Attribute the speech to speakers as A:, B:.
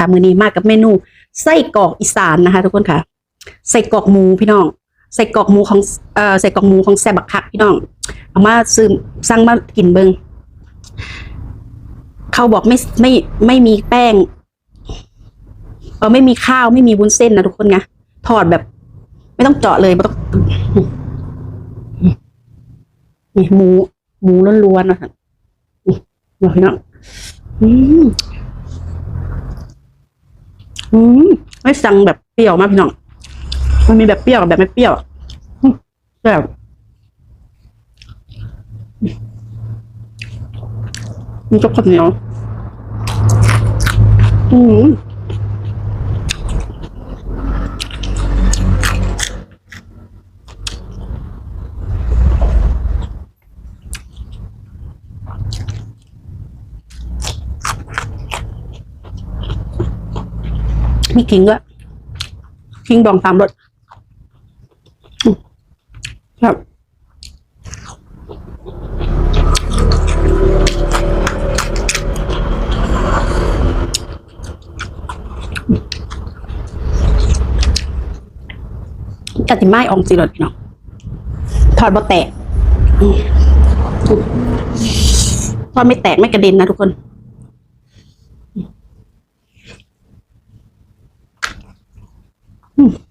A: ค่ะมือนี้มากับเมนูไส้กรอกอีสานนะคะ ทุกคนค่ะไส้กรอกหมูพี่น้องไส้กรอกหมูของเอ่อไส้กรอกหมูของแซบักคักพี่น้องเอามาซื้อสั่งมากินเบิงเขาบอกไม่ไม่ไม่มีแป้งเออไม่มีข้าวไม่มีวุ้นเส้นนะทุกคนไงทอดแบบ ไม่ต้องเจาะเลยไม่ต้องนี่หมู หมูล้วนๆนะคะนี่เดี๋ยวพี่น้องอืม อืมไม่สั่งแบบเปรี้ยวมากพี่น้อง มันมีแบบเปรี้ยวกับแบบไม่เปรี้ยวแบบมันก็ข้าวเหนียวอืม มีขิงด้วยขิงดองตามรสครับกะติไม้อองสิรสพี่น้องทอดบ่แตกอืมทอดไม่แตกไม่กระเด็นนะทุกคน อืม